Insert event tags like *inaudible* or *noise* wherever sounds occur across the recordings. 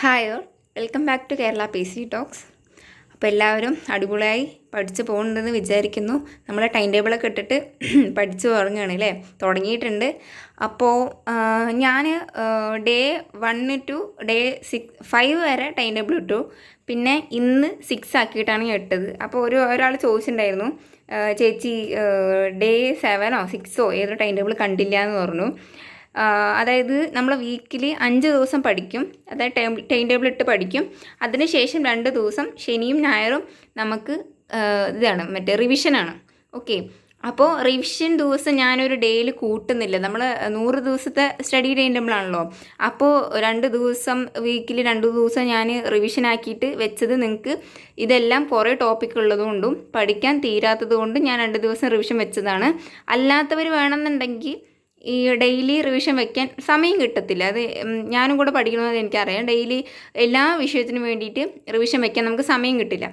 Hi all welcome back to Kerala P C talks അപ്പോൾ എല്ലാവരും അടിപൊളിയായി പഠിച്ച് പോകുന്നുണ്ടെന്ന് വിചാരിക്കുന്നു. നമ്മൾ ടൈം ടേബിളൊക്കെ ഇട്ടിട്ട് *clears throat* പഠിച്ചു തുടങ്ങുകയാണ് അല്ലേ? തുടങ്ങിയിട്ടുണ്ട്. അപ്പോൾ ഞാൻ day one to day six five വരെ ടൈം ടേബിൾ ഇട്ടു. പിന്നെ ഇന്ന് സിക്സ് ആക്കിയിട്ടാണ് ഇട്ടത്. അപ്പോൾ ഒരു ഒരാൾ ചോദിച്ചിട്ടുണ്ടായിരുന്നു ചേച്ചി ഡേ സെവനോ സിക്സോ ഏതൊരു ടൈം ടേബിൾ കണ്ടില്ല എന്ന് പറഞ്ഞു. അതായത് നമ്മൾ വീക്കിലി അഞ്ച് ദിവസം പഠിക്കും. അതായത് ടൈം ടൈം ടേബിൾ ഇട്ട് പഠിക്കും. അതിനുശേഷം രണ്ട് ദിവസം ശനിയും ഞായറും നമുക്ക് ഇതാണ് മറ്റേ റിവിഷനാണ് ഓക്കെ അപ്പോൾ റിവിഷൻ ദിവസം ഞാനൊരു ഡേയിൽ കൂട്ടുന്നില്ല. നമ്മൾ നൂറ് ദിവസത്തെ സ്റ്റഡി ഡേ ടേബിളാണല്ലോ അപ്പോൾ രണ്ട് ദിവസം വീക്കിലി രണ്ട് ദിവസം ഞാൻ റിവിഷൻ ആക്കിയിട്ട് വെച്ചത് നിങ്ങൾക്ക് ഇതെല്ലാം കുറേ ടോപ്പിക് ഉള്ളതുകൊണ്ടും പഠിക്കാൻ തീരാത്തത് കൊണ്ടും ഞാൻ രണ്ട് ദിവസം റിവിഷൻ വെച്ചതാണ്. അല്ലാത്തവർ വേണമെന്നുണ്ടെങ്കിൽ ഈ ഡെയിലി റിവിഷൻ വെക്കാൻ സമയം കിട്ടത്തില്ല. അത് ഞാനും കൂടെ പഠിക്കണമെന്ന് എനിക്കറിയാം. ഡെയിലി എല്ലാ വിഷയത്തിനും വേണ്ടിയിട്ട് റിവിഷൻ വെക്കാൻ നമുക്ക് സമയം കിട്ടില്ല.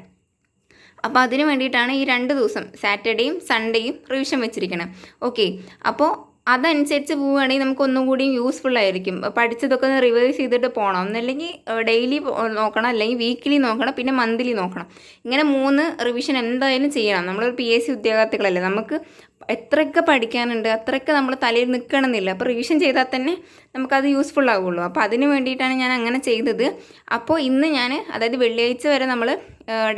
അപ്പോൾ അതിന് വേണ്ടിയിട്ടാണ് ഈ രണ്ട് ദിവസം സാറ്റർഡേയും സൺഡേയും റിവിഷൻ വെച്ചിരിക്കണം. ഓക്കെ. അപ്പോൾ അതനുസരിച്ച് പോവുകയാണെങ്കിൽ നമുക്ക് ഒന്നും കൂടി യൂസ്ഫുൾ ആയിരിക്കും. പഠിച്ചതൊക്കെ ഒന്ന് റിവൈസ് ചെയ്തിട്ട് പോകണം. ഒന്നല്ലെങ്കിൽ ഡെയിലി നോക്കണം. അല്ലെങ്കിൽ വീക്കിലി നോക്കണം. പിന്നെ മന്ത്ലി നോക്കണം. ഇങ്ങനെ മൂന്ന് റിവിഷൻ എന്തായാലും ചെയ്യണം. നമ്മളൊരു പി എസ് സി ഉദ്യോഗാർത്ഥികളല്ലേ. നമുക്ക് എത്രയൊക്കെ പഠിക്കാനുണ്ട് അത്രയൊക്കെ നമ്മൾ തലയിൽ നിൽക്കണമെന്നില്ല അപ്പോൾ റിവിഷൻ ചെയ്താൽ തന്നെ നമുക്കത് യൂസ്ഫുൾ ആവുള്ളൂ. അപ്പോൾ അതിന് വേണ്ടിയിട്ടാണ് ഞാൻ അങ്ങനെ ചെയ്തത്. അപ്പോൾ ഇന്ന് ഞാൻ അതായത് വെള്ളിയാഴ്ച വരെ നമ്മൾ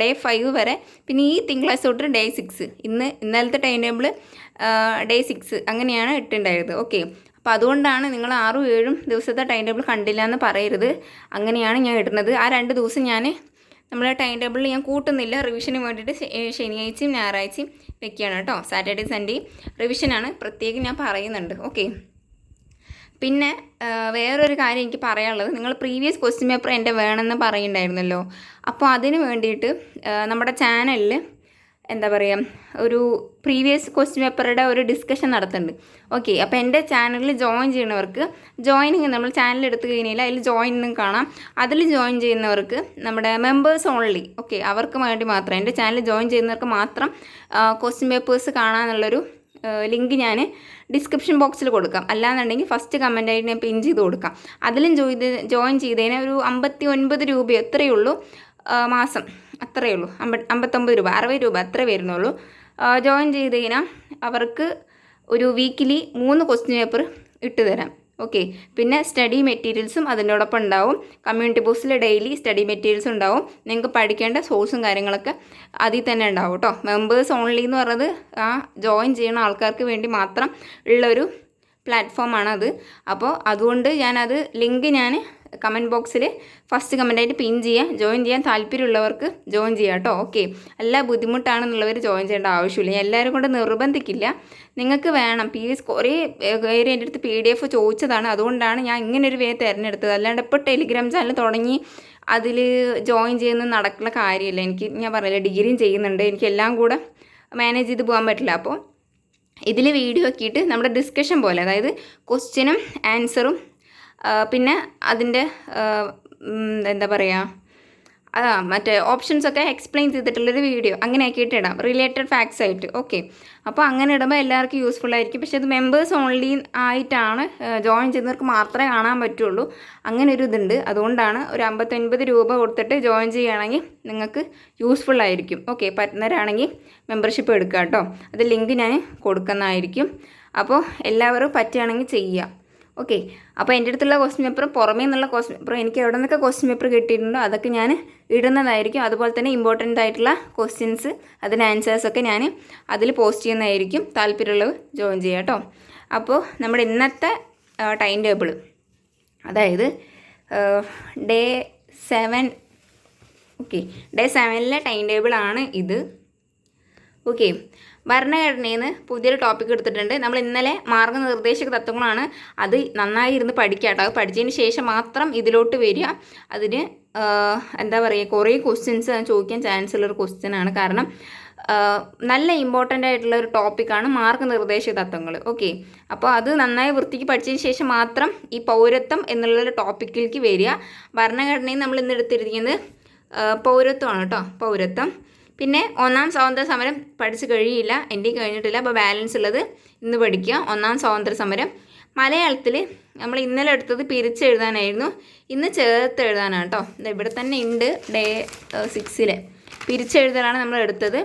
ഡേ ഫൈവ് വരെ പിന്നെ ഈ തിങ്കളാഴ്ച തൊട്ട് ഡേ സിക്സ് ഇന്ന് ഇന്നലത്തെ ടൈം ടേബിൾ ഡേ സിക്സ് അങ്ങനെയാണ് ഇട്ടുണ്ടായത്. ഓക്കെ അപ്പോൾ അതുകൊണ്ടാണ് നിങ്ങൾ ആറും ഏഴും ദിവസത്തെ ടൈം ടേബിൾ കണ്ടില്ല എന്ന് പറയരുത്. അങ്ങനെയാണ് ഞാൻ ഇടുന്നത്. ആ രണ്ട് ദിവസം ഞാൻ നമ്മളെ ടൈം ടേബിളിൽ ഞാൻ കൂട്ടുന്നില്ല. റിവിഷന് വേണ്ടിയിട്ട് ശനിയാഴ്ചയും ഞായറാഴ്ചയും വെക്കുകയാണ് കേട്ടോ. സാറ്റർഡേ സൺഡേ റിവിഷനാണ് പ്രത്യേകം ഞാൻ പറയുന്നുണ്ട്. ഓക്കെ പിന്നെ വേറൊരു കാര്യം എനിക്ക് പറയാനുള്ളത്. നിങ്ങൾ പ്രീവിയസ് ക്വസ്റ്റ്യൻ പേപ്പർ എന്റെ വേണമെന്ന് പറയുന്നുണ്ടായിരുന്നല്ലോ. അപ്പോൾ അതിന് വേണ്ടിയിട്ട് നമ്മുടെ ചാനലിൽ എന്താ പറയുക ഒരു പ്രീവിയസ് ക്വസ്റ്റ്യൻ പേപ്പറുടെ ഒരു ഡിസ്കഷൻ നടത്തുന്നുണ്ട്. ഓക്കെ അപ്പോൾ എന്റെ ചാനലിൽ ജോയിൻ ചെയ്യുന്നവർക്ക് ജോയിനിങ് നമ്മൾ ചാനൽ എടുത്തു കഴിഞ്ഞാൽ അതിൽ ജോയിൻ കാണാം. അതിൽ ജോയിൻ ചെയ്യുന്നവർക്ക് നമ്മുടെ മെമ്പേഴ്സ് ഓൺലി ഓക്കെ അവർക്ക് വേണ്ടി മാത്രം എന്റെ ചാനൽ ജോയിൻ ചെയ്യുന്നവർക്ക് മാത്രം ക്വസ്റ്റ്യൻ പേപ്പേഴ്സ് കാണാനുള്ളൊരു ലിങ്ക് ഞാൻ ഡിസ്ക്രിപ്ഷൻ ബോക്സിൽ കൊടുക്കാം. അല്ലാന്നുണ്ടെങ്കിൽ ഫസ്റ്റ് കമന്റായിട്ട് ഞാൻ പിൻ ചെയ്ത് കൊടുക്കാം. അതിലും ജോയിൻ ജോയിൻ ചെയ്തതിന് ഒരു അമ്പത്തി ഒൻപത് രൂപ എത്രയുള്ളൂ മാസം. അത്രയേ ഉള്ളൂ. അമ്പ അമ്പത്തൊമ്പത് രൂപ അറുപത് രൂപ അത്ര വരുന്നുള്ളൂ. ജോയിൻ ചെയ്ത് കഴിഞ്ഞാൽ അവർക്ക് ഒരു വീക്കിലി മൂന്ന് ക്വസ്റ്റ്യൻ പേപ്പർ ഇട്ട് തരാം. ഓക്കെ പിന്നെ സ്റ്റഡി മെറ്റീരിയൽസും അതിനോടൊപ്പം ഉണ്ടാവും. കമ്മ്യൂണിറ്റി ബോക്സിൽ ഡെയിലി സ്റ്റഡി മെറ്റീരിയൽസ് ഉണ്ടാവും. നിങ്ങൾക്ക് പഠിക്കേണ്ട സോഴ്സും കാര്യങ്ങളൊക്കെ അതിൽ തന്നെ ഉണ്ടാവും കേട്ടോ. മെമ്പേഴ്സ് ഓൺലി എന്ന് പറയുന്നത് ആ ജോയിൻ ചെയ്യുന്ന ആൾക്കാർക്ക് വേണ്ടി മാത്രം ഉള്ളൊരു പ്ലാറ്റ്ഫോമാണ് അത്. അപ്പോൾ അതുകൊണ്ട് ഞാനത് ലിങ്ക് ഞാൻ കമന്റ് ബോക്സിൽ ഫസ്റ്റ് കമന്റായിട്ട് പിൻ ചെയ്യാം ജോയിൻ ചെയ്യാൻ താല്പര്യമുള്ളവർക്ക് ജോയിൻ ചെയ്യാം കേട്ടോ ഓക്കെ എല്ലാ ബുദ്ധിമുട്ടാണെന്നുള്ളവർ ജോയിൻ ചെയ്യേണ്ട ആവശ്യമില്ല. ഞാൻ എല്ലാവരും കൊണ്ട് നിർബന്ധിക്കില്ല. നിങ്ങൾക്ക് വേണം. പി എസ് കുറേ പേര് എന്റെ അടുത്ത് പി ഡി എഫ് ചോദിച്ചതാണ്. അതുകൊണ്ടാണ് ഞാൻ ഇങ്ങനൊരു വേ തിരഞ്ഞെടുത്തത്. അല്ലാണ്ട് ഇപ്പോൾ ടെലിഗ്രാം ചാനൽ തുടങ്ങി അതിൽ ജോയിൻ ചെയ്യുന്ന നടക്കുന്ന കാര്യമില്ല. എനിക്ക് ഞാൻ പറയില്ല ഡിഗ്രിയും ചെയ്യുന്നുണ്ട്. എനിക്ക് എല്ലാം കൂടെ മാനേജ് ചെയ്ത് പോകാൻ പറ്റില്ല. അപ്പോൾ ഇതിൽ വീഡിയോ ആക്കിയിട്ട് നമ്മുടെ ഡിസ്കഷൻ പോലെ അതായത് ക്വസ്റ്റ്യനും ആൻസറും പിന്നെ അതിന്റെ എന്താ പറയുക ആ മറ്റേ ഓപ്ഷൻസൊക്കെ എക്സ്പ്ലെയിൻ ചെയ്തിട്ടുള്ളൊരു വീഡിയോ അങ്ങനെ ആക്കിയിട്ട് ഇടാം. റിലേറ്റഡ് ഫാക്ട്സ് ആയിട്ട്. ഓക്കെ അപ്പോൾ അങ്ങനെ ഇടുമ്പോൾ എല്ലാവർക്കും യൂസ്ഫുൾ ആയിരിക്കും. പക്ഷേ അത് മെമ്പേഴ്സ് ഓൺലി ആയിട്ടാണ് ജോയിൻ ചെയ്യുന്നവർക്ക് മാത്രമേ കാണാൻ പറ്റുള്ളൂ. അങ്ങനെ ഒരു ഇതുണ്ട്. അതുകൊണ്ടാണ് ഒരു അമ്പത്തൊൻപത് രൂപ കൊടുത്തിട്ട് ജോയിൻ ചെയ്യുകയാണെങ്കിൽ നിങ്ങൾക്ക് യൂസ്ഫുൾ ആയിരിക്കും. ഓക്കെ പറ്റുന്നവരാണെങ്കിൽ മെമ്പർഷിപ്പ് എടുക്കുക കേട്ടോ. അത് ലിങ്ക് ഞാൻ കൊടുക്കുന്നതായിരിക്കും. അപ്പോൾ എല്ലാവരും പറ്റുകയാണെങ്കിൽ ചെയ്യുക ഓക്കെ അപ്പോൾ എന്റെ അടുത്തുള്ള ക്വസ്റ്റ്യൻ പേപ്പർ പുറമേ നിന്നുള്ള ക്വസ്റ്റ്യൻ പേപ്പർ എനിക്ക് എവിടെ നിന്നൊക്കെ ക്വസ്റ്റ്യൻ പേപ്പർ കിട്ടിയിട്ടുണ്ടോ അതൊക്കെ ഞാൻ ഇടുന്നതായിരിക്കും. അതുപോലെ തന്നെ ഇമ്പോർട്ടന്റ് ആയിട്ടുള്ള ക്വസ്റ്റ്യൻസ് അതിന് ആൻസേഴ്സൊക്കെ ഞാൻ അതിൽ പോസ്റ്റ് ചെയ്യുന്നതായിരിക്കും. താല്പര്യമുള്ളവർ ജോയിൻ ചെയ്യുക കേട്ടോ. അപ്പോൾ നമ്മുടെ ഇന്നത്തെ ടൈം ടേബിൾ അതായത് ഡേ സെവൻ ഓക്കെ ഡേ സെവനിലെ ടൈം ടേബിളാണ് ഇത്. ഓക്കെ ഭരണഘടനയിൽ നിന്ന് പുതിയൊരു ടോപ്പിക് എടുത്തിട്ടുണ്ട്. നമ്മൾ ഇന്നലെ മാർഗനിർദ്ദേശക തത്വങ്ങളാണ് അത് നന്നായി ഇരുന്ന് പഠിക്കുക പഠിച്ചതിന് ശേഷം മാത്രം ഇതിലോട്ട് വരിക. അതിന് എന്താ പറയുക കുറേ ക്വസ്റ്റ്യൻസ് ചോദിക്കാൻ ചാൻസ് ഉള്ളൊരു ക്വസ്റ്റ്യൻ ആണ്. കാരണം നല്ല ഇമ്പോർട്ടന്റ് ആയിട്ടുള്ള ഒരു ടോപ്പിക്കാണ് മാർഗനിർദ്ദേശ തത്വങ്ങൾ. ഓക്കെ അപ്പോൾ അത് നന്നായി വൃത്തിക്ക് പഠിച്ചതിന് ശേഷം മാത്രം ഈ പൗരത്വം എന്നുള്ളൊരു ടോപ്പിക്കിലേക്ക് വരിക. ഭരണഘടനയിൽ നമ്മൾ ഇന്ന് എടുത്തിരിക്കുന്നത് പൗരത്വമാണ് കേട്ടോ. പൗരത്വം. പിന്നെ ഒന്നാം സ്വാതന്ത്ര്യ സമരം പഠിച്ചു കഴിയില്ല എന്റെ കഴിഞ്ഞിട്ടില്ല അപ്പോൾ ബാലൻസ് ഉള്ളത് ഇന്ന് പഠിക്കുക. ഒന്നാം സ്വാതന്ത്ര്യ സമരം മലയാളത്തിൽ നമ്മൾ ഇന്നലെ എടുത്തത് പിരിച്ചെഴുതാനായിരുന്നു ഇന്ന് ചേർത്ത് എഴുതാനാണ് കേട്ടോ. ഇവിടെ തന്നെ ഉണ്ട് ഡേ സിക്സിൽ പിരിച്ചെഴുതലാണ് നമ്മൾ എടുത്തത്.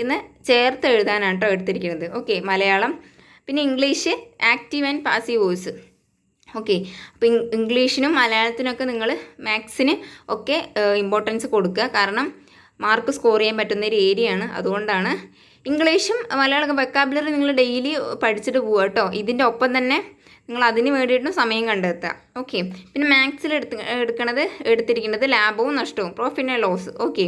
ഇന്ന് ചേർത്ത് എഴുതാനാണ് കേട്ടോ എടുത്തിരിക്കുന്നത്. ഓക്കെ മലയാളം. പിന്നെ English active and passive voice okay അപ്പോൾ ഇംഗ്ലീഷിനും മലയാളത്തിനൊക്കെ നിങ്ങൾ മാത്സിന് ഒക്കെ ഇമ്പോർട്ടൻസ് കൊടുക്കുക. കാരണം മാർക്ക് സ്കോർ ചെയ്യാൻ പറ്റുന്ന ഒരു ഏരിയയാണ്. അതുകൊണ്ടാണ് ഇംഗ്ലീഷും മലയാളം വെക്കാബുലറി നിങ്ങൾ ഡെയിലി പഠിച്ചിട്ട് പോവുക കേട്ടോ. ഇതിന്റെ ഒപ്പം തന്നെ നിങ്ങൾ അതിന് വേണ്ടിയിട്ടും സമയം കണ്ടെത്തുക. ഓക്കെ പിന്നെ മാത്സിൽ എടുത്ത് എടുക്കണത് എടുത്തിരിക്കുന്നത് ലാഭവും നഷ്ടവും പ്രോഫിറ്റ് ആൻഡ് ലോസ് ഓക്കെ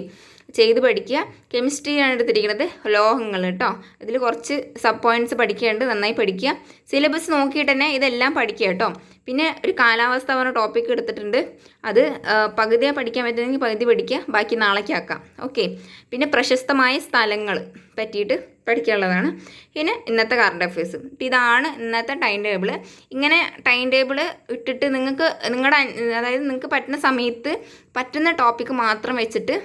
ചെയ്ത് പഠിക്കുക. കെമിസ്ട്രിയാണ് എടുത്തിരിക്കുന്നത് ലോഹങ്ങൾ കേട്ടോ ഇതിൽ കുറച്ച് സബ് പോയിന്റ്സ് പഠിക്കേണ്ട നന്നായി പഠിക്കുക. സിലബസ് നോക്കിയിട്ട് തന്നെ ഇതെല്ലാം പഠിക്കുക കേട്ടോ പിന്നെ ഒരു കാലാവസ്ഥ പറഞ്ഞ ടോപ്പിക് എടുത്തിട്ടുണ്ട്. അത് ആ, പകുതിയാണ് പഠിക്കാൻ പറ്റുന്നെങ്കിൽ പകുതി പഠിക്കുക. ബാക്കി നാളേക്ക് ആക്കാം. ഓക്കെ പിന്നെ പ്രശസ്തമായ സ്ഥലങ്ങൾ പറ്റിയിട്ട് പഠിക്കാനുള്ളതാണ്. പിന്നെ ഇന്നത്തെ കറണ്ട് അഫയേഴ്സ് അപ്പം ഇതാണ് ഇന്നത്തെ ടൈം ടേബിൾ ഇങ്ങനെ ടൈം ടേബിൾ ഇട്ടിട്ട് നിങ്ങൾക്ക് നിങ്ങളുടെ അതായത് നിങ്ങൾക്ക് പറ്റുന്ന സമയത്ത് പറ്റുന്ന ടോപ്പിക്ക് മാത്രം വെച്ചിട്ട്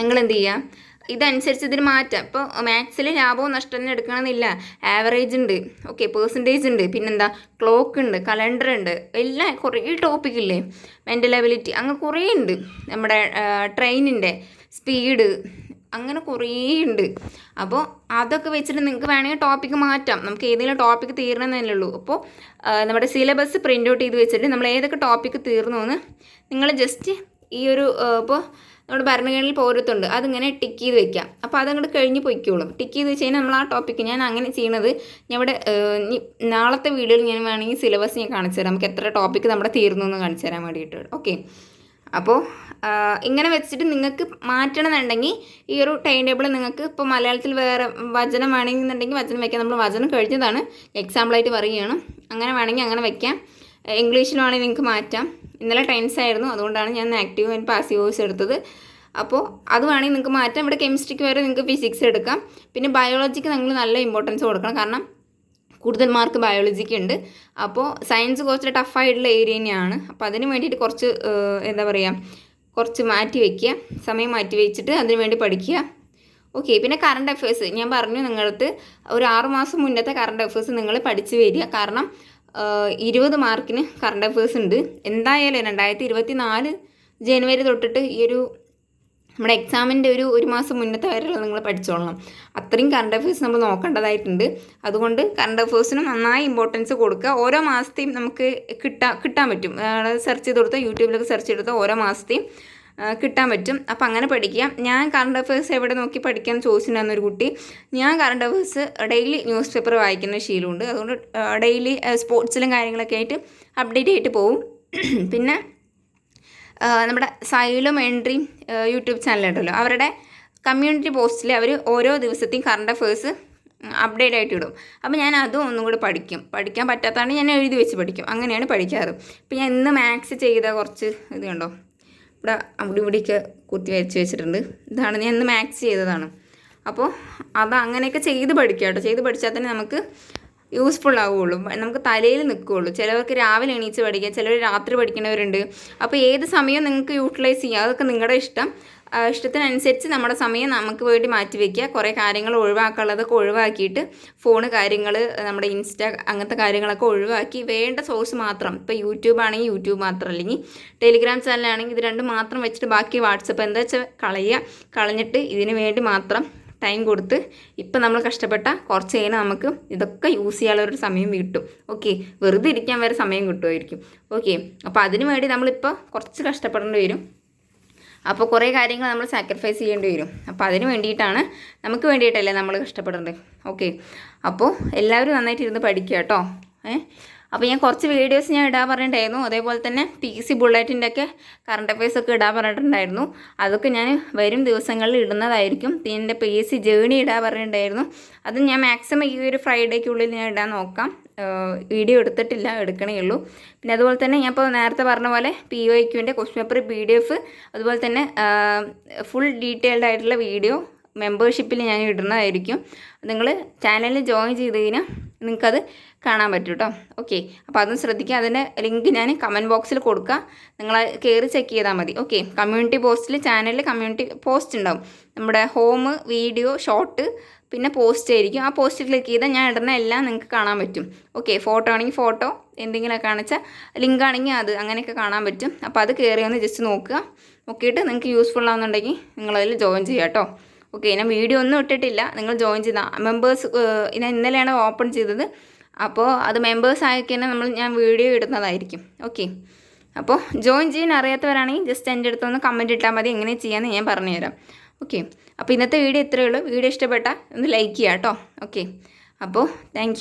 നിങ്ങൾ എന്ത് ചെയ്യുക ഇതനുസരിച്ച് ഇതിന് മാറ്റാം. ഇപ്പോൾ മാത്സിൽ ലാഭവും നഷ്ടവും എടുക്കണമെന്നില്ല. ആവറേജ് ഉണ്ട് ഓക്കെ പേഴ്സന്റേജ് ഉണ്ട് പിന്നെന്താ? ക്ലോക്ക് ഉണ്ട് കലണ്ടർ ഉണ്ട് എല്ലാം കുറേ ടോപ്പിക് ഇല്ലേ മെന്റൽ എബിലിറ്റി അങ്ങനെ കുറേ ഉണ്ട് നമ്മുടെ ട്രെയിനിന്റെ സ്പീഡ്. അങ്ങനെ കുറേ ഉണ്ട് അപ്പോൾ അതൊക്കെ വെച്ചിട്ട് നിങ്ങൾക്ക് വേണമെങ്കിൽ ടോപ്പിക്ക് മാറ്റാം. നമുക്ക് ഏതെങ്കിലും ടോപ്പിക്ക് തീരണമെന്നല്ലേ ഉള്ളൂ. അപ്പോൾ നമ്മുടെ സിലബസ് പ്രിന്റ് ഔട്ട് ചെയ്ത് വെച്ചിട്ട് നമ്മൾ ഏതൊക്കെ ടോപ്പിക്ക് തീർന്നു എന്ന് നിങ്ങൾ ജസ്റ്റ് ഈ ഒരു ഇപ്പോൾ നമ്മുടെ ഭരണഘടനയിൽ പൗരത്വമുണ്ട്. അതിങ്ങനെ ടിക്ക് ചെയ്ത് വെക്കാം അപ്പോൾ അതങ്ങോട്ട് കഴിഞ്ഞ് പൊയ്ക്കോളും. ടിക്ക് ചെയ്ത് വെച്ച് കഴിഞ്ഞാൽ നമ്മൾ ആ ടോപ്പിക്ക് ഞാൻ അങ്ങനെ ചെയ്യണത് ഇവിടെ നാളത്തെ വീഡിയോയിൽ ഞാൻ വേണമെങ്കിൽ സിലബസ് ഞാൻ കാണിച്ചു തരാം. നമുക്ക് എത്ര ടോപ്പിക്ക് നമ്മുടെ തീർന്നു എന്ന് കാണിച്ചു തരാൻ വേണ്ടിയിട്ട് ഓക്കെ. അപ്പോൾ ഇങ്ങനെ വെച്ചിട്ട് നിങ്ങൾക്ക് മാറ്റണമെന്നുണ്ടെങ്കിൽ ഈ ഒരു ടൈം ടേബിൾ നിങ്ങൾക്ക് ഇപ്പോൾ മലയാളത്തിൽ വേറെ വചനം വേണമെന്നുണ്ടെങ്കിൽ വചനം വെക്കാം. നമ്മൾ വചനം കഴിഞ്ഞതാണ്. എക്സാമ്പിളായിട്ട് പറയുകയാണ്. അങ്ങനെ വേണമെങ്കിൽ അങ്ങനെ വെക്കാം. ഇംഗ്ലീഷിൽ വേണമെങ്കിൽ നിങ്ങൾക്ക് മാറ്റാം. ഇന്നലെ ടെൻസ് ആയിരുന്നു. അതുകൊണ്ടാണ് ഞാൻ ആക്റ്റീവ് ആൻഡ് പാസീവ് വോയിസ് എടുത്തത്. അപ്പോൾ അത് വേണമെങ്കിൽ നിങ്ങൾക്ക് മാറ്റാം. ഇവിടെ കെമിസ്ട്രിക്ക് വരെ നിങ്ങൾക്ക് ഫിസിക്സ് എടുക്കാം. പിന്നെ ബയോളജിക്ക് നിങ്ങൾ നല്ല ഇമ്പോർട്ടൻസ് കൊടുക്കണം. കാരണം കൂടുതൽ മാർക്ക് ബയോളജിക്ക് ഉണ്ട്. അപ്പോൾ സയൻസ് കുറച്ച് ടഫായിട്ടുള്ള ഏരിയ തന്നെയാണ്. അപ്പോൾ അതിന് വേണ്ടിയിട്ട് കുറച്ച് എന്താ പറയുക കുറച്ച് മാറ്റി വയ്ക്കുക സമയം മാറ്റി വെച്ചിട്ട് അതിന് വേണ്ടി പഠിക്കുക. ഓക്കെ പിന്നെ കറണ്ട് അഫയേഴ്സ് ഞാൻ പറഞ്ഞു നിങ്ങളടുത്ത് ഒരു ആറുമാസം മുന്നത്തെ കറണ്ട് അഫയേഴ്സ് നിങ്ങൾ പഠിച്ചു വരിക. കാരണം ഇരുപത് മാർക്കിന് കറണ്ട് അഫേഴ്സ് ഉണ്ട്. എന്തായാലും രണ്ടായിരത്തി ഇരുപത്തി നാല് ജനുവരി തൊട്ടിട്ട് ഈ ഒരു നമ്മുടെ എക്സാമിന്റെ ഒരു ഒരു മാസം മുന്നത്തെ വരെയുള്ള നിങ്ങൾ പഠിച്ചോളണം. അത്രയും കറണ്ട് അഫേഴ്സ് നമ്മൾ നോക്കേണ്ടതായിട്ടുണ്ട്. അതുകൊണ്ട് കറണ്ട് അഫേഴ്സിന് നന്നായി ഇമ്പോർട്ടൻസ് കൊടുക്കുക. ഓരോ മാസത്തെയും നമുക്ക് കിട്ടാൻ കിട്ടാൻ പറ്റും. സെർച്ച് ചെയ്ത് കൊടുത്താൽ യൂട്യൂബിലൊക്കെ സെർച്ച് ചെയ്ത് കൊടുത്താൽ ഓരോ മാസത്തെയും കിട്ടാൻ പറ്റും. അപ്പോൾ അങ്ങനെ പഠിക്കുക. ഞാൻ കറണ്ട് അഫയേഴ്സ് എവിടെ നോക്കി പഠിക്കാൻ ചോദിച്ചിട്ടുണ്ടായിരുന്ന ഒരു കുട്ടി. ഞാൻ current affairs daily news paper വായിക്കുന്ന ശീലമുണ്ട്. അതുകൊണ്ട് ഡെയിലി സ്പോർട്സിലും കാര്യങ്ങളൊക്കെ ആയിട്ട് അപ്ഡേറ്റ് ആയിട്ട് പോവും. *clears throat* പിന്നെ നമ്മുടെ സൈലും എൻട്രി യൂട്യൂബ് ചാനലുണ്ടല്ലോ അവരുടെ കമ്മ്യൂണിറ്റി പോസ്റ്റിൽ അവർ ഓരോ ദിവസത്തെയും കറണ്ട് അഫയേഴ്സ് അപ്ഡേറ്റ് ആയിട്ട് ഇടും. അപ്പോൾ ഞാൻ അതും ഒന്നും കൂടി പഠിക്കും. പഠിക്കാൻ പറ്റാത്തതാണ് ഞാൻ എഴുതി വെച്ച് പഠിക്കും. അങ്ങനെയാണ് പഠിക്കാറ്. ഇപ്പം ഞാൻ ഇന്ന് മാത്സ് ചെയ്ത കുറച്ച് ഇത് കണ്ടോ? ഇവിടെ അവിടെ ഇവിടെയൊക്കെ കുത്തി വരച്ച് വെച്ചിട്ടുണ്ട്. ഇതാണ് ഞാൻ ഇന്ന് മാക്സ് ചെയ്തതാണ്. അപ്പോൾ അത് അങ്ങനെയൊക്കെ ചെയ്ത് പഠിക്കുക കേട്ടോ. ചെയ്ത് പഠിച്ചാൽ തന്നെ നമുക്ക് യൂസ്ഫുൾ ആവുകയുള്ളൂ നമുക്ക് തലയിൽ നിൽക്കുകയുള്ളൂ ചിലവർക്ക് രാവിലെ എണീച്ച് പഠിക്കുക ചിലർ രാത്രി പഠിക്കുന്നവരുണ്ട്. അപ്പോൾ ഏത് സമയം നിങ്ങൾക്ക് യൂട്ടിലൈസ് ചെയ്യുക അതൊക്കെ നിങ്ങളുടെ ഇഷ്ടം. ഇഷ്ടത്തിനനുസരിച്ച് നമ്മുടെ സമയം നമുക്ക് വേണ്ടി മാറ്റി വയ്ക്കുക കുറേ കാര്യങ്ങൾ ഒഴിവാക്കാനുള്ളതൊക്കെ ഒഴിവാക്കിയിട്ട് ഫോണ് കാര്യങ്ങൾ നമ്മുടെ ഇൻസ്റ്റ അങ്ങനത്തെ കാര്യങ്ങളൊക്കെ ഒഴിവാക്കി വേണ്ട സോഴ്സ് മാത്രം. ഇപ്പോൾ യൂട്യൂബ് ആണെങ്കിൽ യൂട്യൂബ് മാത്രം അല്ലെങ്കിൽ ടെലിഗ്രാം ചാനലാണെങ്കിൽ ഇത് രണ്ടും മാത്രം വെച്ചിട്ട് ബാക്കി വാട്സപ്പ് എന്താ വെച്ചാൽ കളയുക. കളഞ്ഞിട്ട് ഇതിന് വേണ്ടി മാത്രം ടൈം കൊടുത്ത് ഇപ്പം നമ്മൾ കഷ്ടപ്പെട്ട കുറച്ച് കഴിഞ്ഞാൽ നമുക്ക് ഇതൊക്കെ യൂസ് ചെയ്യാനുള്ളൊരു സമയം കിട്ടും. ഓക്കെ വെറുതെ ഇരിക്കാൻ വരെ സമയം കിട്ടുമായിരിക്കും. ഓക്കെ അപ്പോൾ അതിനു വേണ്ടി നമ്മളിപ്പോൾ കുറച്ച് കഷ്ടപ്പെടേണ്ടി വരും. അപ്പോൾ കുറേ കാര്യങ്ങൾ നമ്മൾ സാക്രിഫൈസ് ചെയ്യേണ്ടി വരും. അപ്പോൾ അതിന് വേണ്ടിയിട്ടാണ് നമുക്ക് വേണ്ടിയിട്ടല്ലേ നമ്മൾ കഷ്ടപ്പെടുന്നത്. ഓക്കെ അപ്പോൾ എല്ലാവരും നന്നായിട്ട് ഇരുന്ന് പഠിക്കുക കേട്ടോ. ഏ? അപ്പോൾ ഞാൻ കുറച്ച് വീഡിയോസ് ഞാൻ ഇടാൻ പറഞ്ഞിട്ടുണ്ടായിരുന്നു. അതേപോലെ തന്നെ പി സി ബുള്ളറ്റിന്റെ ഒക്കെ കറണ്ട് അഫയേഴ്സ് ഒക്കെ ഇടാൻ പറഞ്ഞിട്ടുണ്ടായിരുന്നു. അതൊക്കെ ഞാൻ വരും ദിവസങ്ങളിൽ ഇടുന്നതായിരിക്കും. പിന്നെ പി എസ് സി ജേണി ഇടാൻ പറഞ്ഞിട്ടുണ്ടായിരുന്നു. അത് ഞാൻ മാക്സിമം ഈ ഒരു ഫ്രൈഡേക്കുള്ളിൽ ഞാൻ ഇടാൻ നോക്കാം. വീഡിയോ എടുത്തിട്ടില്ല എടുക്കണേ ഉള്ളൂ. പിന്നെ അതുപോലെ തന്നെ ഞാൻ ഇപ്പോൾ നേരത്തെ പറഞ്ഞ പോലെ P O ക്യുവിന്റെ question paper P D F അതുപോലെ തന്നെ ഫുൾ ഡീറ്റെയിൽഡ് ആയിട്ടുള്ള വീഡിയോ മെമ്പർഷിപ്പിൽ ഞാൻ ഇടുന്നതായിരിക്കും. നിങ്ങൾ ചാനലിൽ ജോയിൻ ചെയ്ത് കഴിഞ്ഞാൽ നിങ്ങൾക്കത് കാണാൻ പറ്റും കേട്ടോ ഓക്കെ. അപ്പോൾ അതും ശ്രദ്ധിക്കുക. അതിന്റെ ലിങ്ക് ഞാൻ കമന്റ് ബോക്സിൽ കൊടുക്കുക നിങ്ങൾ കയറി ചെക്ക് ചെയ്താൽ മതി. ഓക്കെ. കമ്മ്യൂണിറ്റി പോസ്റ്റിൽ ചാനലിൽ കമ്മ്യൂണിറ്റി പോസ്റ്റ് ഉണ്ടാവും. നമ്മുടെ ഹോം വീഡിയോ ഷോർട്ട് പിന്നെ പോസ്റ്റ് ആയിരിക്കും. ആ പോസ്റ്റ് ക്ലിക്ക് ചെയ്താൽ ഞാൻ ഇടുന്ന എല്ലാം നിങ്ങൾക്ക് കാണാൻ പറ്റും. ഓക്കെ. ഫോട്ടോ ആണെങ്കിൽ ഫോട്ടോ എന്തെങ്കിലുമൊക്കെ കാണിച്ചാൽ ലിങ്ക് ആണെങ്കിൽ അത് അങ്ങനെയൊക്കെ കാണാൻ പറ്റും. അപ്പോൾ അത് കയറി ഒന്ന് ജസ്റ്റ് നോക്കുക. നോക്കിയിട്ട് നിങ്ങൾക്ക് യൂസ്ഫുൾ ആവുന്നുണ്ടെങ്കിൽ നിങ്ങളതിൽ ജോയിൻ ചെയ്യാം കേട്ടോ ഓക്കെ ഞാൻ വീഡിയോ ഒന്നും ഇട്ടിട്ടില്ല. നിങ്ങൾ ജോയിൻ ചെയ്ത. മെമ്പേഴ്സ് ഞാൻ ഇന്നലെയാണ് ഓപ്പൺ ചെയ്തത്. അപ്പോൾ അത് മെമ്പേഴ്സ് ആയിക്കഴിഞ്ഞാൽ നമ്മൾ ഞാൻ വീഡിയോ ഇടുന്നതായിരിക്കും. ഓക്കെ അപ്പോൾ ജോയിൻ ചെയ്യാൻ അറിയാത്തവരാണെങ്കിൽ ജസ്റ്റ് എന്റെ അടുത്തൊന്ന് കമന്റ് ഇട്ടാൽ മതി. എങ്ങനെ ചെയ്യാമെന്ന് ഞാൻ പറഞ്ഞുതരാം ഓക്കെ അപ്പോൾ ഇന്നത്തെ വീഡിയോ ഇത്രയേ ഉള്ളൂ. വീഡിയോ ഇഷ്ടപ്പെട്ടാൽ ഒന്ന് ലൈക്ക് ചെയ്യാം കേട്ടോ ഓക്കെ അപ്പോൾ താങ്ക്